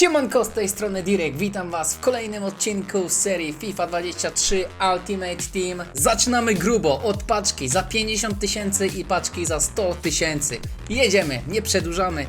Siemanko, z tej strony Direk, witam was w kolejnym odcinku serii FIFA 23 Ultimate Team. Zaczynamy grubo, od paczki za 50 tysięcy i paczki za 100 tysięcy. Jedziemy, nie przedłużamy.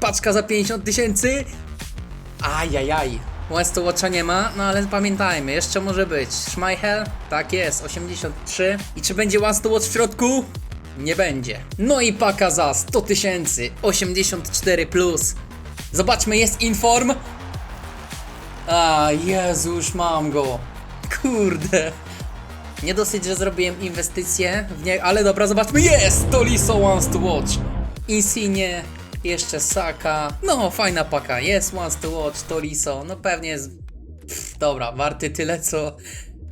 Paczka za 50 tysięcy? Ajajaj. West Watcha nie ma, no ale pamiętajmy, jeszcze może być. Schmeichel? Tak jest, 83. I czy będzie West Watch w środku? Nie będzie. No i paka za 100 tysięcy, 84 plus. Zobaczmy, jest inform. A, Jezu, już mam go. Kurde. Nie dosyć, że zrobiłem inwestycję w nie, ale dobra, zobaczmy. Jest! Toliso wants to watch. Insigne, jeszcze Saka. No, fajna paka. Jest wants to watch, Toliso. No pewnie jest. Pff, dobra, warty tyle co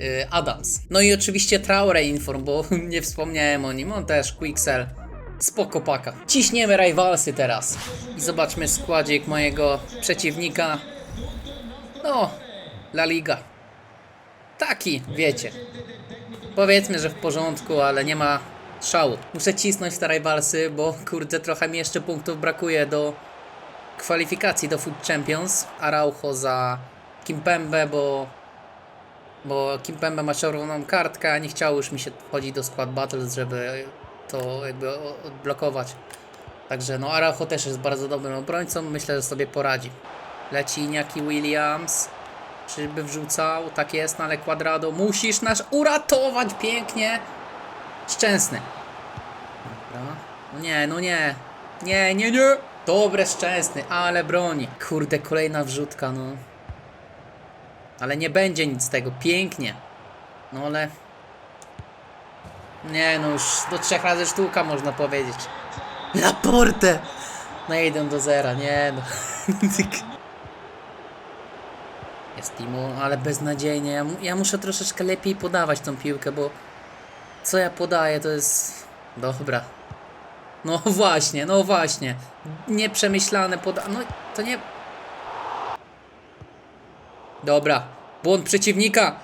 y, Adams. No i oczywiście Traore Inform, bo nie wspomniałem o nim. On też Quicksell. Spoko paka. Ciśniemy rivalsy teraz. I zobaczmy składzik mojego przeciwnika. No, La Liga. Taki, wiecie. Powiedzmy, że w porządku, ale nie ma szału. Muszę cisnąć te rivalsy, bo kurde, trochę mi jeszcze punktów brakuje do kwalifikacji do Food Champions. Araujo za Kimpembe, bo bo Kimpembe ma czerwoną kartkę, a nie chciało już mi się wchodzić do Squad Battles, żeby to jakby odblokować. Także no Araujo też jest bardzo dobrym obrońcą, myślę, że sobie poradzi. Leci Iñaki Williams. Czyby wrzucał? Tak jest, no ale Quadrado musisz nas uratować pięknie. Szczęsny. Dobra. No nie, no nie. Nie, nie, nie. Dobre, szczęsny, ale broni. Kurde, kolejna wrzutka, no. Ale nie będzie nic z tego, pięknie. No ale... Nie no, już do trzech razy sztuka można powiedzieć. Laporte! No 1 do 0, nie no. Jest Timo, ale beznadziejnie. Ja, ja muszę troszeczkę lepiej podawać tą piłkę, bo co ja podaję to jest... Dobra. No właśnie, no właśnie. Nieprzemyślane poda... No to nie... Dobra. Błąd przeciwnika.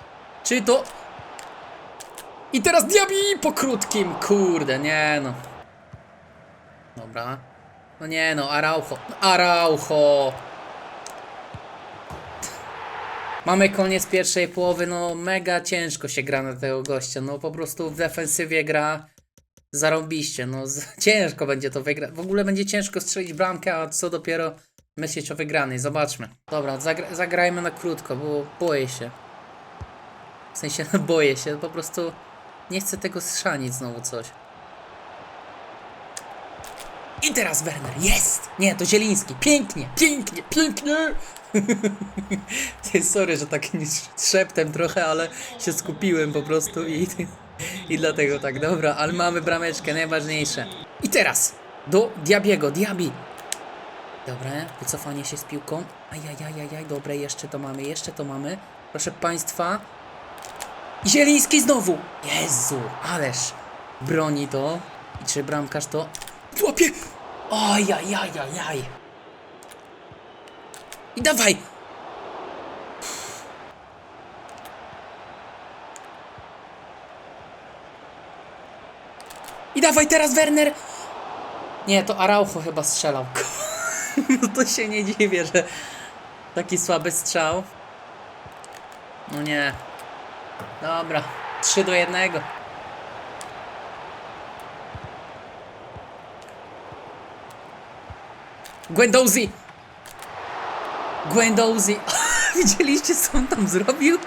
Czy to... I teraz Diabi po krótkim. Kurde, nie no. Dobra. No nie no, Araujo. Araujo. Mamy koniec pierwszej połowy, no mega ciężko się gra na tego gościa, no po prostu w defensywie gra zarąbiście, no ciężko będzie to wygrać, w ogóle będzie ciężko strzelić bramkę, a co dopiero myśleć o wygranej, zobaczmy. Dobra, zagra zagrajmy na krótko, bo boję się. W sensie, boję się, po prostu nie chcę tego schrzanić znowu coś. I teraz Werner, jest! Nie, to Zieliński, pięknie, pięknie, pięknie! Sorry, że tak szeptem trochę, ale się skupiłem po prostu i, i dlatego tak, dobra, ale mamy brameczkę, najważniejsze. I teraz do Diabiego, Diabi. Dobra, wycofanie się z piłką. Ajajajajaj, dobre, jeszcze to mamy, jeszcze to mamy. Proszę Państwa. Zieliński znowu! Jezu, ależ broni to. I czy bramkarz to... Łapie! Ajajajajaj. I dawaj! I dawaj teraz Werner! Nie, to Araujo chyba strzelał. No to się nie dziwię, że taki słaby strzał. No nie. Dobra, 3 do 1. Gwendouzi! Gwendouzi! Widzieliście co on tam zrobił?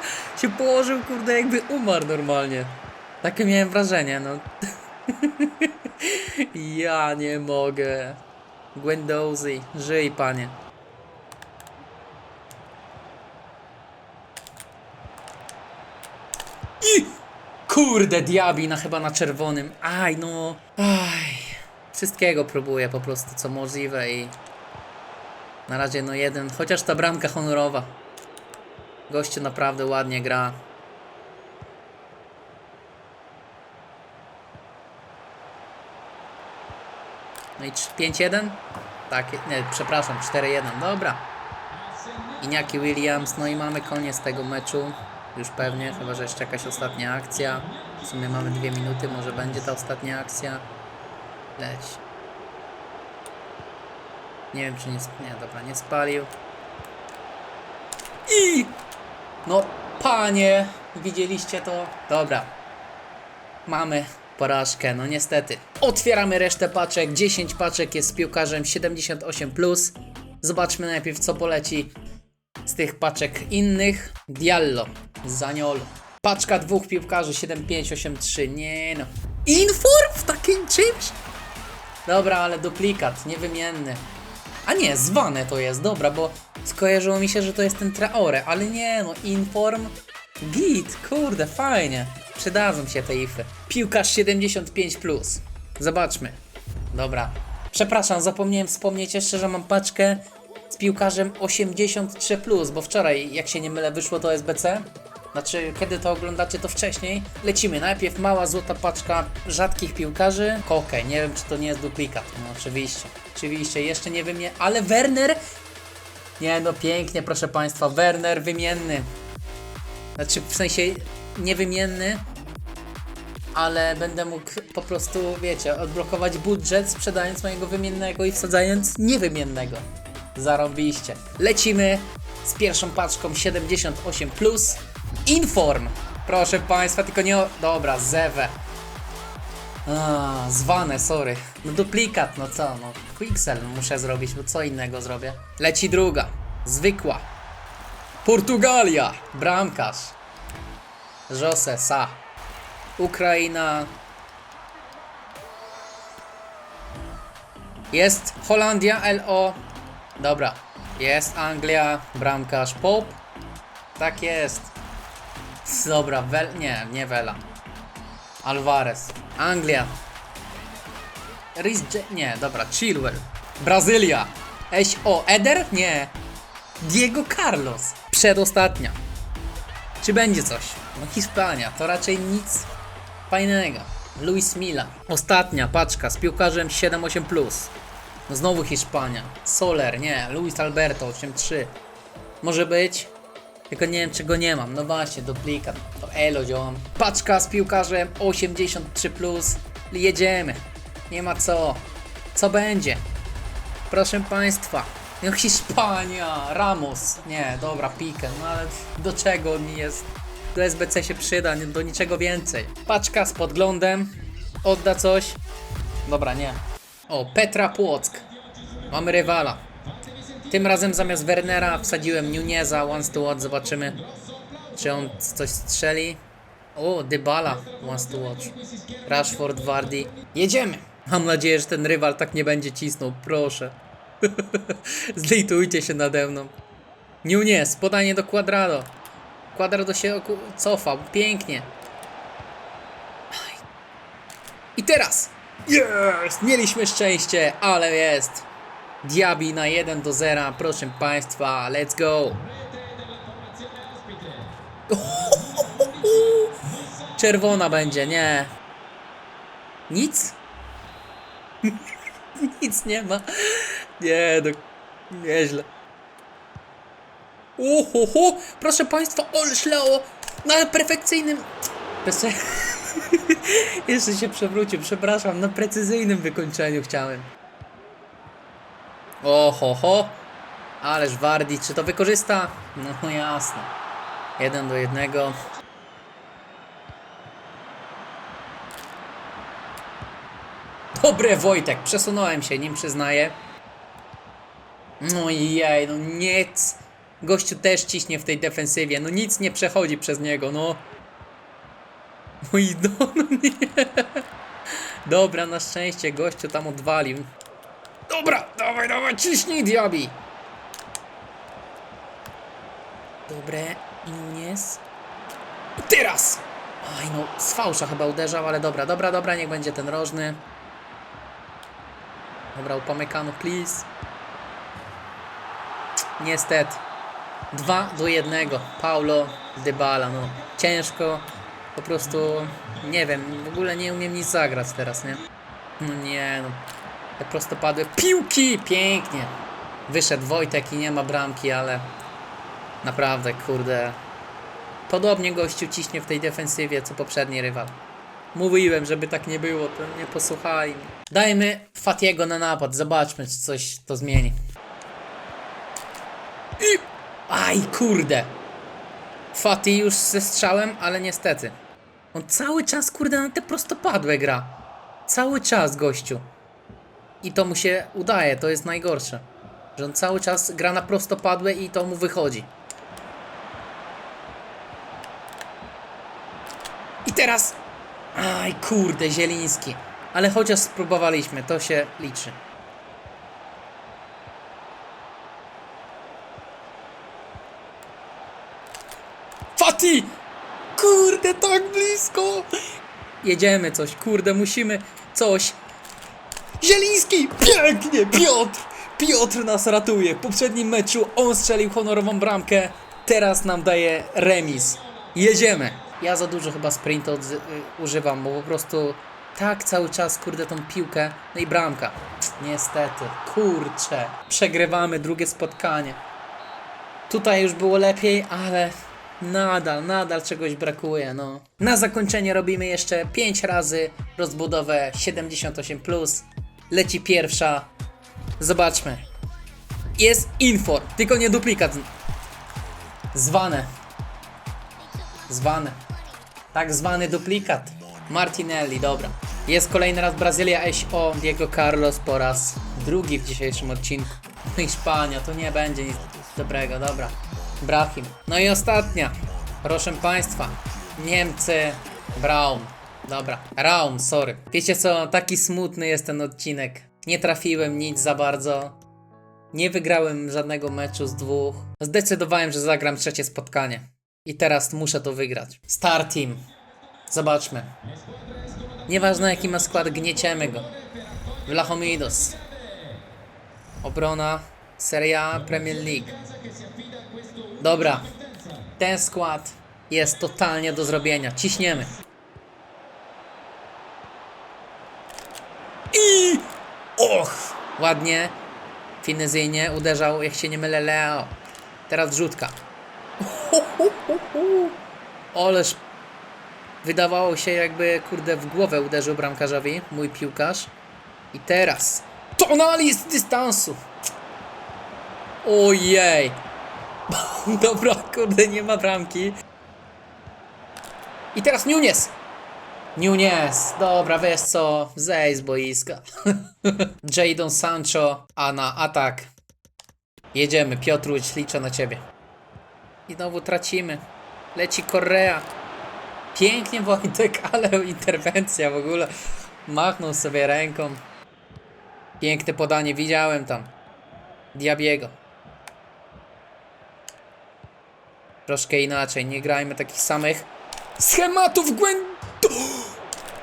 Się położył, kurde, jakby umarł normalnie. Takie miałem wrażenie, no. ja nie mogę. Gwendouzi, żyj panie. Kurde diabi na chyba na czerwonym. Aj no. Aj. Wszystkiego próbuję po prostu co możliwe i na razie no jeden, chociaż ta bramka honorowa. Gościu naprawdę ładnie gra. No i trz- 5-1? Tak, nie, przepraszam, 4-1, dobra. Iniaki Williams, no i mamy koniec tego meczu. Już pewnie, chyba że jeszcze jakaś ostatnia akcja. W sumie mamy dwie minuty, może będzie ta ostatnia akcja. Leć. Nie wiem czy nie, nie dobra, nie spalił. I... No, panie, widzieliście to? Dobra. Mamy porażkę, no niestety. Otwieramy resztę paczek. 10 paczek jest z piłkarzem 78+. Plus. Zobaczmy najpierw, co poleci z tych paczek innych. Diallo, Zaniolo. Paczka dwóch piłkarzy 7583. Nie no. Infor w takim czymś? Dobra, ale duplikat, niewymienny. A nie, zwane to jest, dobra, bo skojarzyło mi się, że to jest ten Traore, ale nie, no Inform, git, kurde, fajnie. Przydadzą się te ify. Piłkarz 75+. Plus. Zobaczmy. Dobra. Przepraszam, zapomniałem wspomnieć jeszcze, że mam paczkę z piłkarzem 83+, plus, bo wczoraj, jak się nie mylę, wyszło to SBC. Znaczy, kiedy to oglądacie, to wcześniej. Lecimy. Najpierw mała złota paczka rzadkich piłkarzy. Koke, nie wiem, czy to nie jest duplikat. No, oczywiście. Oczywiście, jeszcze nie wiem, nie. Ale Werner. Nie, no pięknie, proszę Państwa. Werner wymienny. Znaczy, w sensie niewymienny, ale będę mógł po prostu, wiecie, odblokować budżet, sprzedając mojego wymiennego i wsadzając niewymiennego. Zarobiście. Lecimy z pierwszą paczką 78+. Plus. Inform. Proszę Państwa, tylko nie... o- Dobra, Zewe. A, zwane, sorry. No duplikat, no co, no Quixel muszę zrobić, bo co innego zrobię. Leci druga. Zwykła. Portugalia. Bramkarz. Jose Sa. Ukraina. Jest Holandia, LO. Dobra. Jest Anglia, bramkarz Pope. Tak jest. Dobra, Wel... Nie, nie Vela. Alvarez. Anglia. Rhys. Nie, dobra, Chilwell. Brazylia. Eś... O, Eder? Nie. Diego Carlos. Przedostatnia. Czy będzie coś? No Hiszpania, to raczej nic fajnego. Luis Milla. Ostatnia paczka z piłkarzem 7-8+. Plus. No znowu Hiszpania. Soler, nie. Luis Alberto 8-3. Może być. Tylko nie wiem czego nie mam. No właśnie, duplikat. To elo działam. Paczka z piłkarzem 83+. Plus. Jedziemy. Nie ma co. Co będzie? Proszę Państwa. No Hiszpania, Ramos. Nie, dobra, Pique. No ale do czego mi jest? Do SBC się przyda, nie- do niczego więcej. Paczka z podglądem. Odda coś. Dobra, nie. O, Petra Płock. Mamy rywala. Tym razem zamiast Wernera wsadziłem Nuneza, once to watch. Zobaczymy, czy on coś strzeli. O, Dybala, once to watch. Rashford, Wardy. Jedziemy! Mam nadzieję, że ten rywal tak nie będzie cisnął, proszę. Zlitujcie się nade mną. Nunez, podanie do Quadrado. Quadrado się cofa, pięknie. I teraz! Jest! Mieliśmy szczęście, ale jest! Diaby na 1 do 0, proszę Państwa, let's go! Czerwona będzie, nie. Nic? Nic nie ma. Nie, no. Nieźle. Uhuhu, proszę Państwa, olślało na perfekcyjnym. Bez... Jeszcze się przewrócił, przepraszam, na precyzyjnym wykończeniu chciałem. Oho, ho. Ależ Wardi, czy to wykorzysta? No jasne. Jeden do jednego. Dobre Wojtek, przesunąłem się, nim przyznaję. No jej, no nic. Gościu też ciśnie w tej defensywie, no nic nie przechodzi przez niego, no. No i no, no nie. Dobra, na szczęście gościu tam odwalił. Dobra, dawaj, dawaj, ciśnij diabi. Dobre, Nunez. Teraz! Aj no, z fałsza chyba uderzał, ale dobra, dobra, dobra, niech będzie ten rożny. Dobra, upamykano, please. Niestety. 2 do 1. Paulo Dybala, no. Ciężko. Po prostu nie wiem, w ogóle nie umiem nic zagrać teraz, nie? No nie, no. Te prostopadłe piłki! Pięknie. Wyszedł Wojtek i nie ma bramki, ale naprawdę, kurde. Podobnie gościu ciśnie w tej defensywie, co poprzedni rywal. Mówiłem, żeby tak nie było, to nie posłuchali. mnie. Dajmy Fatiego na napad, zobaczmy, czy coś to zmieni. I Aj, kurde. Fati już ze strzałem, ale niestety. On cały czas, kurde, na te prostopadłe gra. Cały czas, gościu. I to mu się udaje, to jest najgorsze. Że on cały czas gra na prostopadłe i to mu wychodzi. I teraz... Aj, kurde, Zieliński. Ale chociaż spróbowaliśmy, to się liczy. Fati! Kurde, tak blisko! Jedziemy coś, kurde, musimy coś. Zieliński! Pięknie! Piotr! Piotr nas ratuje. W poprzednim meczu on strzelił honorową bramkę. Teraz nam daje remis. Jedziemy. Ja za dużo chyba sprintu y, używam, bo po prostu tak cały czas, kurde, tą piłkę. No i bramka. Niestety, kurczę. Przegrywamy drugie spotkanie. Tutaj już było lepiej, ale nadal, nadal czegoś brakuje, no. Na zakończenie robimy jeszcze 5 razy rozbudowę 78+. Leci pierwsza. Zobaczmy. Jest infor, tylko nie duplikat. Zwane. Zwane. Tak zwany duplikat. Martinelli, dobra. Jest kolejny raz Brazylia SO Diego Carlos po raz drugi w dzisiejszym odcinku. No Hiszpania, to nie będzie nic dobrego, dobra. Brahim. No i ostatnia. Proszę Państwa. Niemcy. Braun. Dobra. Raum, sorry. Wiecie co, taki smutny jest ten odcinek. Nie trafiłem nic za bardzo. Nie wygrałem żadnego meczu z dwóch. Zdecydowałem, że zagram trzecie spotkanie. I teraz muszę to wygrać. Star Team. Zobaczmy. Nieważne jaki ma skład, gnieciemy go. Vlahomidos. Obrona. Serie A, Premier League. Dobra. Ten skład jest totalnie do zrobienia. Ciśniemy. I... Och! Ładnie. Finezyjnie uderzał, jak się nie mylę, Leo. Teraz rzutka. Oleż wydawało się jakby, kurde, w głowę uderzył bramkarzowi, mój piłkarz. I teraz Tonali z dystansu. Ojej. Dobra, kurde, nie ma bramki. I teraz Nunes. Nunes, dobra, wiesz co, zejdź z boiska. Jadon Sancho, a na atak. Jedziemy, Piotruś, liczę na ciebie. I znowu tracimy. Leci Korea. Pięknie Wojtek, ale interwencja w ogóle. Machnął sobie ręką. Piękne podanie, widziałem tam. Diabiego. Troszkę inaczej, nie grajmy takich samych schematów Gwen...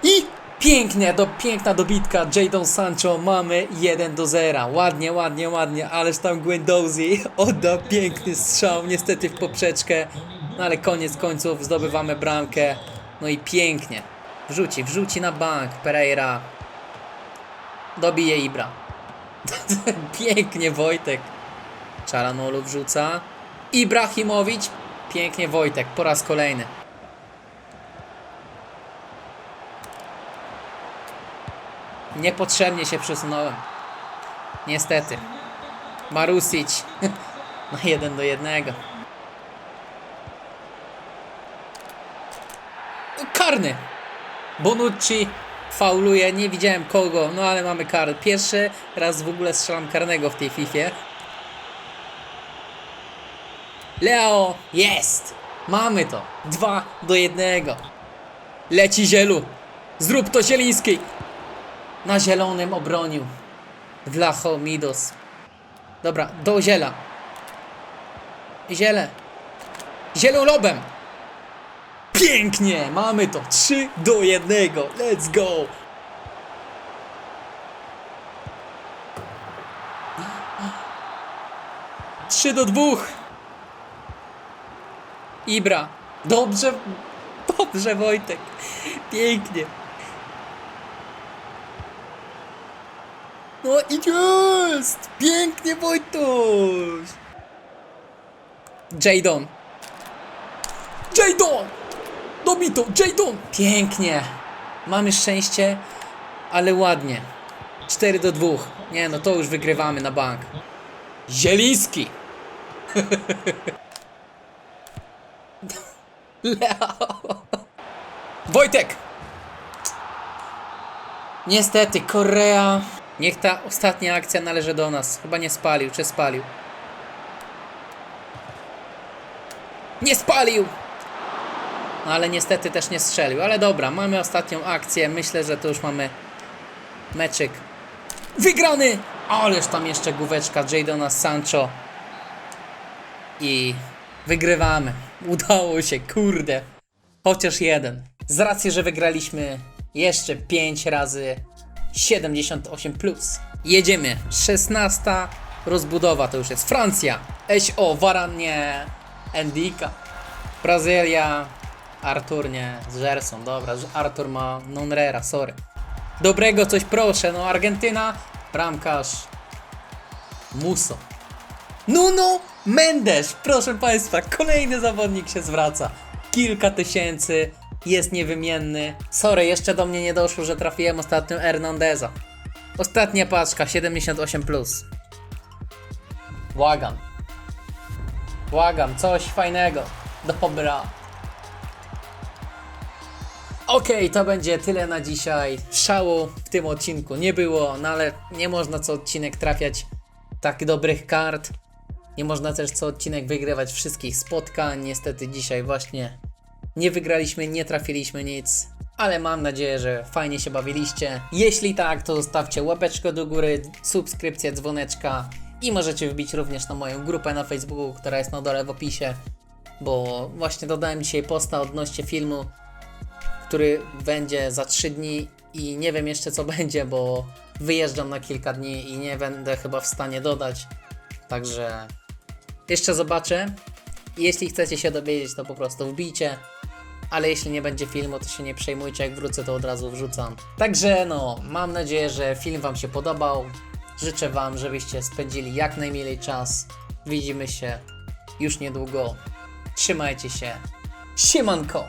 I pięknie, do, piękna dobitka Jadon Sancho, mamy 1 do 0. Ładnie, ładnie, ładnie, ależ tam Gwendozi odda piękny strzał, niestety w poprzeczkę. No ale koniec końców zdobywamy bramkę. No i pięknie. Wrzuci, wrzuci na bank Pereira. Dobije Ibra. pięknie Wojtek. Czaranolu wrzuca. Ibrahimowicz. Pięknie Wojtek, po raz kolejny. Niepotrzebnie się przesunąłem. Niestety. Marusic. Na jeden do jednego. Karny. Bonucci fauluje. Nie widziałem kogo, no ale mamy karę. Pierwszy raz w ogóle strzelam karnego w tej Fifie. Leo, jest! Mamy to. Dwa do jednego. Leci Zielu. Zrób to Zieliński. Na zielonym obronił. Vlacho Midos. Dobra, do ziela. Ziele. Zielą lobem. Pięknie, mamy to. 3 do 1. Let's go. Trzy do dwóch. Ibra. Dobrze. Dobrze, Wojtek. Pięknie. No i jest! Pięknie Wojtuś! Jadon! Jadon! Dobito! Jadon! Pięknie! Mamy szczęście, ale ładnie. 4 do 2. Nie no, to już wygrywamy na bank. Zieliński! Leo. Wojtek! Niestety, Korea. Niech ta ostatnia akcja należy do nas. Chyba nie spalił, czy spalił? Nie spalił! Ale niestety też nie strzelił. Ale dobra, mamy ostatnią akcję. Myślę, że to już mamy meczyk wygrany! Ależ tam jeszcze główeczka Jadona Sancho. I wygrywamy. Udało się, kurde. Chociaż jeden. Z racji, że wygraliśmy jeszcze 5 razy 78. Plus. Jedziemy. 16. Rozbudowa to już jest Francja. SO, Varane, Endika. Brazylia. Artur nie. Z Gerson, dobra. Artur ma Nonrera, sorry. Dobrego coś proszę, no Argentyna. Bramkarz. Muso. Nuno Mendes, proszę Państwa, kolejny zawodnik się zwraca. Kilka tysięcy, jest niewymienny. Sorry, jeszcze do mnie nie doszło, że trafiłem ostatnio Hernandeza. Ostatnia paczka, 78+. Plus. Błagam. Błagam, coś fajnego. Dobra. Okej, to będzie tyle na dzisiaj. Szału w tym odcinku nie było, no ale nie można co odcinek trafiać tak dobrych kart. Nie można też co odcinek wygrywać wszystkich spotkań. Niestety dzisiaj właśnie nie wygraliśmy, nie trafiliśmy nic. Ale mam nadzieję, że fajnie się bawiliście. Jeśli tak, to zostawcie łapeczkę do góry, subskrypcję, dzwoneczka i możecie wbić również na moją grupę na Facebooku, która jest na dole w opisie. Bo właśnie dodałem dzisiaj posta odnośnie filmu, który będzie za 3 dni i nie wiem jeszcze co będzie, bo wyjeżdżam na kilka dni i nie będę chyba w stanie dodać. Także jeszcze zobaczę. Jeśli chcecie się dowiedzieć, to po prostu wbijcie. Ale jeśli nie będzie filmu, to się nie przejmujcie, jak wrócę, to od razu wrzucam. Także no, mam nadzieję, że film Wam się podobał. Życzę Wam, żebyście spędzili jak najmilej czas. Widzimy się już niedługo. Trzymajcie się. Siemanko!